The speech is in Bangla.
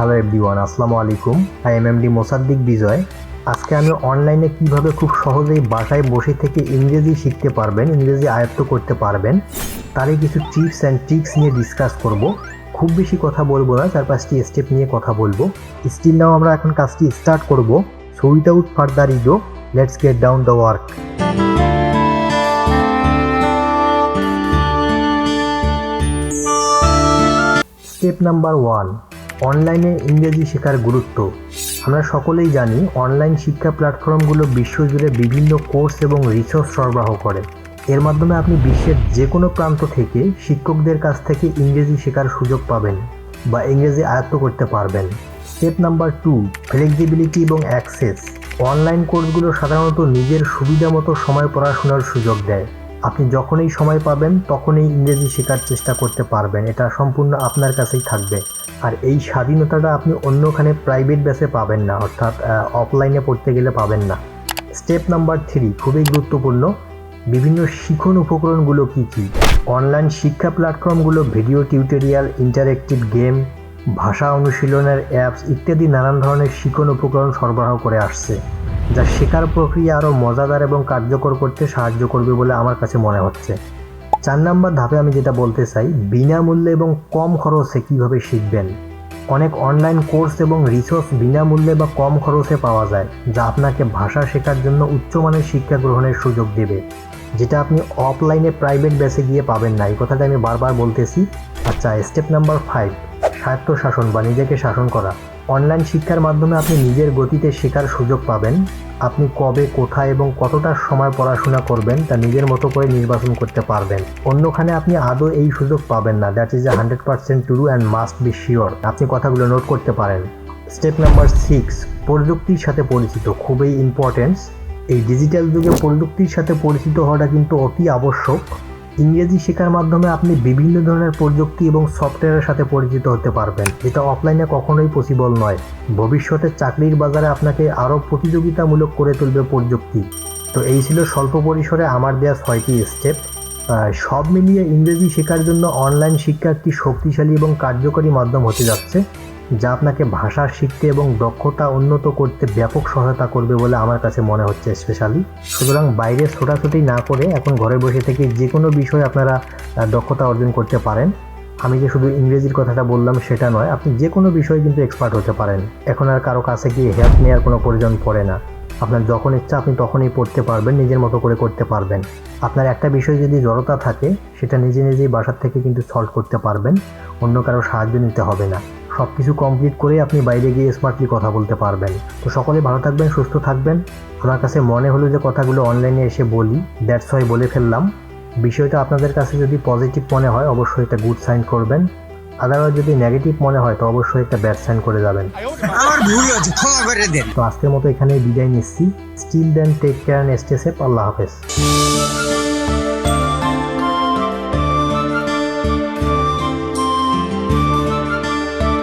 হ্যালো এভরিওয়ান আসসালামু আলাইকুম। I am MD Mosaddik Bijoy আজকে আমি অনলাইনে কীভাবে খুব সহজেই বাসায় বসে থেকে ইংরেজি শিখতে পারবেন, ইংরেজি আয়ত্ত করতে পারবেন তারই কিছু টিপস অ্যান্ড ট্রিক্স নিয়ে ডিসকাস করব। খুব বেশি কথা বলব না চার পাঁচটি স্টেপ নিয়ে কথা বলব। স্টিল নাও আমরা এখন কাজটি স্টার্ট করব। So without further ego let's get down the work step number one অনলাইনে ইংরেজি শেখার গুরুত্ব। আমরা সকলেই জানি অনলাইন শিক্ষা প্ল্যাটফর্মগুলো বিশ্বজুড়ে বিভিন্ন কোর্স এবং রিসোর্স সরবরাহ করে। এর মাধ্যমে আপনি বিশ্বের যে কোনো প্রান্ত থেকে শিক্ষকদের কাছ থেকে ইংরেজি শেখার সুযোগ পাবেন বা ইংরেজি আয়ত্ত করতে পারবেন। স্টেপ নাম্বার টু ফ্লেক্সিবিলিটি এবং অ্যাক্সেস অনলাইন কোর্সগুলো সাধারণত নিজের সুবিধা মতো সময় পড়াশোনার সুযোগ দেয়। আপনি যখনই সময় পাবেন, তখনই ইংরেজি শেখার চেষ্টা করতে পারবেন। এটা সম্পূর্ণ আপনার কাছেই থাকবে। আর এই স্বাধীনতাটা আপনি অন্যখানে প্রাইভেট বেসে পাবেন না, অর্থাৎ অফলাইনে পড়তে গেলে পাবেন না। স্টেপ নাম্বার থ্রি খুবই গুরুত্বপূর্ণ। বিভিন্ন শিখন উপকরণগুলো কী কী? অনলাইন শিক্ষা প্ল্যাটফর্মগুলো ভিডিও টিউটোরিয়াল ইন্টারেক্টিভ গেম ভাষা অনুশীলনের অ্যাপস ইত্যাদি নানান ধরনের শিখন উপকরণ সরবরাহ করে আসছে, যা শেখার প্রক্রিয়া আরও মজাদার এবং কার্যকর করতে সাহায্য করবে বলে আমার কাছে মনে হচ্ছে। চার নাম্বার ধাপে আমি যেটা বলতে চাই, বিনামূল্যে এবং কম খরচে কীভাবে শিখবেন? অনেক অনলাইন কোর্স এবং রিসোর্স বিনামূল্যে বা কম খরচে পাওয়া যায়, যা আপনাকে ভাষা শেখার জন্য উচ্চমানের শিক্ষা গ্রহণের সুযোগ দেবে, যেটা আপনি অফলাইনে প্রাইভেট বেসে গিয়ে পাবেন না। এই কথাটা আমি বারবার বলতেছি। আচ্ছা স্টেপ নাম্বার ফাইভ স্বায়ত্ত শাসন বা নিজেকে শাসন করা। অনলাইন শিক্ষার মাধ্যমে আপনি নিজের গতিতে শেখার সুযোগ পাবেন। আপনি কবে, কোথায় এবং কতটা সময় পড়াশোনা করবেন তা নিজের মতো করে নির্বাচন করতে পারবেন। অন্যখানে আপনি আদৌ এই সুযোগ পাবেন না। That is a hundred percent true and must be sure আপনি কথাগুলো নোট করতে পারেন। স্টেপ নাম্বার সিক্স প্রযুক্তির সাথে পরিচিত। খুবই ইম্পর্টেন্স এই ডিজিটাল যুগে প্রযুক্তির সাথে পরিচিত হওয়াটা কিন্তু অতি আবশ্যক। ইংরেজি শেখার মাধ্যমে আপনি বিভিন্ন ধরনের প্রযুক্তি এবং সফটওয়্যারের সাথে পরিচিত হতে পারবেন। যেটা অফলাইনে কখনোই পসিবল নয়। ভবিষ্যতে চাকরির বাজারে আপনাকে আরও প্রতিযোগিতামূলক করে তুলবে প্রযুক্তি। তো এই ছিল স্বল্প পরিসরে আমার দেওয়া ছয়টি স্টেপ সব মিলিয়ে ইংরেজি শেখার জন্য অনলাইন শিক্ষা একটি শক্তিশালী এবং কার্যকরী মাধ্যম হতে যাচ্ছে। যা আপনাকে ভাষা শিখতে এবং দক্ষতা উন্নত করতে ব্যাপক সহায়তা করবে বলে আমার কাছে মনে হচ্ছে স্পেশালি। সুতরাং বাইরে ছোটাছুটি না করে এখন ঘরে বসে থেকে যে কোনো বিষয়ে আপনারা দক্ষতা অর্জন করতে পারেন। আমি যে শুধু ইংরেজির কথাটা বললাম সেটা নয়, আপনি যে কোনো বিষয়ে কিন্তু এক্সপার্ট হতে পারেন। এখন আর কারও কাছে গিয়ে হেল্প নেওয়ার কোনো প্রয়োজন পড়ে না। আপনার যখন ইচ্ছা আপনি তখনই পড়তে পারবেন, নিজের মতো করে করতে পারবেন। আপনার একটা বিষয় যদি জড়তা থাকে, সেটা নিজে নিজেই বাসার থেকে কিন্তু সলভ করতে পারবেন। অন্য কারও সাহায্য নিতে হবে না। সব কিছু কমপ্লিট করে আপনি বাইরে গিয়ে স্মার্টলি কথা বলতে পারবেন। তো সকলে ভালো থাকবেন সুস্থ থাকবেন। আমার কাছে মনে হলো যে কথাগুলো অনলাইনে এসে বলি দ্যাটস ওয়াই বলে ফেললাম। বিষয়টা আপনাদের কাছে যদি পজিটিভ মনে হয় অবশ্যই একটা গুড সাইন করবেন। আদারওয়াইজ যদি নেগেটিভ মনে হয় তো অবশ্যই একটা ব্যাড সাইন করে যাবেন। আমার ভুল হয়েছে ক্ষমা করে দেন। তো আজকের মতো এখানেই বিদায় নিচ্ছি। Still then take care and stay safe আল্লাহ হাফেজ।